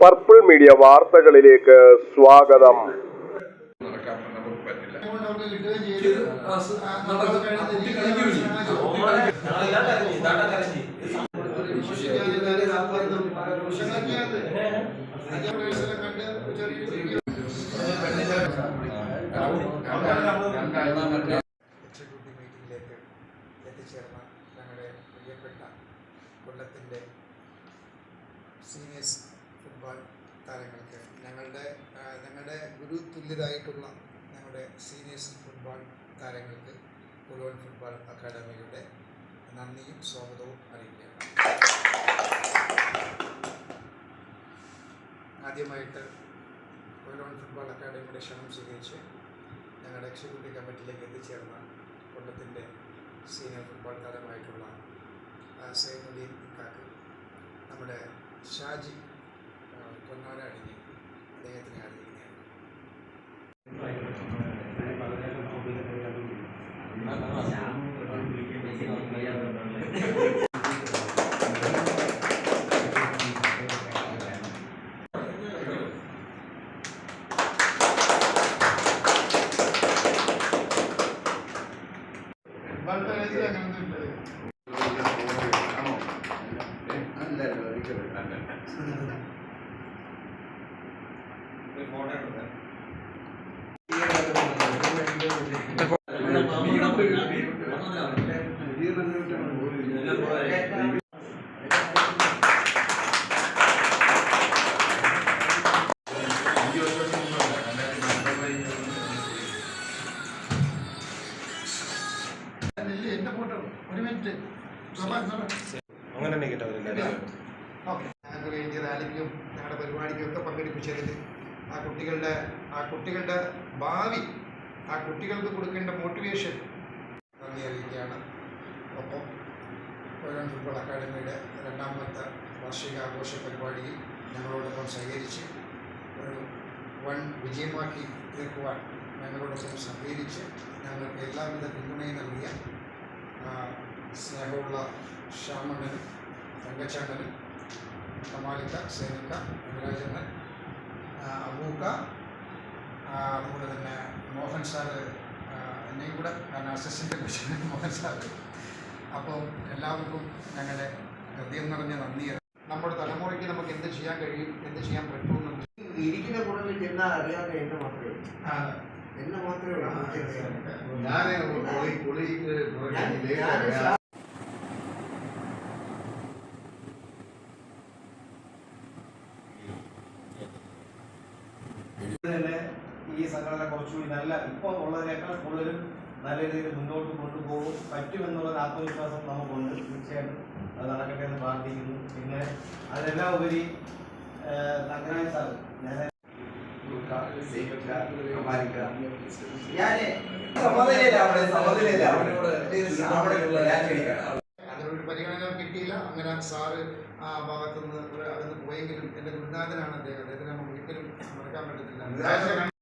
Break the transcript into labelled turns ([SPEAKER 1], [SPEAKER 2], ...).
[SPEAKER 1] Purple media വാർത്തകളിലേക്ക് സ്വാഗതം.
[SPEAKER 2] Executive മീറ്റിംഗിലേക്ക് എത്തിച്ചേർന്ന ഞങ്ങളുടെ പ്രിയപ്പെട്ട കൊല്ലത്തിന്റെ സീനിയേഴ്സ് ഫുട്ബോൾ താരങ്ങൾക്ക് ഞങ്ങളുടെ ഞങ്ങളുടെ ഗുരു തുല്യരായിട്ടുള്ള ഞങ്ങളുടെ സീനിയേഴ്സ് ഫുട്ബോൾ താരങ്ങൾക്ക് പുലോൺ ഫുട്ബോൾ അക്കാദമിയുടെ നന്ദിയും സ്വാഗതവും അറിയിക്കുകയാണ്. ആദ്യമായിട്ട് പുലോൺ ഫുട്ബോൾ അക്കാദമിയുടെ ക്ഷണം സ്വീകരിച്ച് ഞങ്ങളുടെ എക്സിക്യൂട്ടീവ് കമ്മിറ്റിയിലേക്ക് എത്തിച്ചേർന്ന കൊല്ലത്തിന്റെ സീനിയർ ഫുട്ബോൾ താരമായിട്ടുള്ള സൈനുദ്ദീൻ കാക്ക് നമ്മുടെ ഷാജി പൊന്നോര അണിഞ്ഞ് അദ്ദേഹത്തിനെ അറിയിക്കുകയാണ്
[SPEAKER 3] ബൾബേഴ്സിൽ അങ്ങനൊന്നും ഇല്ല. നെല്ല് എന്റെ ഫോട്ടോ ഒരു മിനിറ്റ്
[SPEAKER 1] അങ്ങനെ ടിക്കറ്റ്
[SPEAKER 2] ഓക്കെ ഞങ്ങൾക്ക് വേണ്ടി റാലിക്കും ഞങ്ങളുടെ പരിപാടിക്കും ഒക്കെ പങ്കെടുപ്പിച്ചതിൽ ആ കുട്ടികളുടെ ആ കുട്ടികളുടെ ഭാവി ആ കുട്ടികൾക്ക് കൊടുക്കേണ്ട മോട്ടിവേഷൻ നന്ദി അറിയിക്കുകയാണ്. ഒപ്പം കൊല്ലം ഫുട്ബോൾ അക്കാദമിയുടെ രണ്ടാമത്തെ വാർഷികാഘോഷ പരിപാടിയിൽ ഞങ്ങളോടൊപ്പം സഹകരിച്ച് ഒരു വൺ വിജയമാക്കി തീർക്കുവാൻ ഞങ്ങളോടൊപ്പം സഹകരിച്ച് ഞങ്ങൾക്ക് എല്ലാവിധ പിന്തുണയും നൽകിയ സ്നേഹമുള്ള ശ്യാമണ്ണനും തങ്കച്ചണ്ണനും കമാലിക്ക സേനിക്ക ആ, അബൂക്ക അതുപോലെ തന്നെ മോഹൻ സാറ് എന്നെയും കൂടെ കാരണം അസിസ്റ്റന്റ് പ്രസിഡന്റ് മോഹൻ സാറ്. അപ്പോൾ എല്ലാവർക്കും ഞങ്ങളുടെ ഹൃദയം നിറഞ്ഞ നന്ദി. നമ്മുടെ തലമുറയ്ക്ക് നമുക്ക് എന്ത് ചെയ്യാൻ കഴിയും എന്ത് ചെയ്യാൻ പറ്റുമെന്ന്
[SPEAKER 4] ഇരിക്കുന്ന കൂടുതൽ ചെന്നാൽ അറിയാതെ എന്നെ മാത്രമേ ഉള്ളൂ. എന്നെ മാത്രമേ.
[SPEAKER 5] ഞാൻ
[SPEAKER 6] തന്നെ ഈ സംഘടന കുറച്ചുകൂടി നല്ല ഇപ്പോൾ ഉള്ളതിനേക്കാൾ കൂടുതലും നല്ല രീതിയിൽ മുന്നോട്ട് കൊണ്ടുപോകും. പറ്റുമെന്നുള്ളൊരു ആത്മവിശ്വാസം നമുക്കുണ്ട്. തീർച്ചയായിട്ടും അത് നടക്കട്ടെ എന്ന് പ്രാർത്ഥിക്കുന്നു. പിന്നെ അതെല്ലാം ഉപരി തങ്കരായ സാർ ഞാൻ അവനോട്
[SPEAKER 2] അതിനൊരു പരിഗണന കിട്ടിയില്ല. അങ്ങനെ സാറ് ആ ഭാഗത്തുനിന്ന് അതിന് പോയെങ്കിലും എന്റെ ഗുരുനാഥനാണ് അദ്ദേഹം. അദ്ദേഹത്തിന് നമുക്ക് ഒരിക്കലും മറക്കാൻ പറ്റത്തില്ല.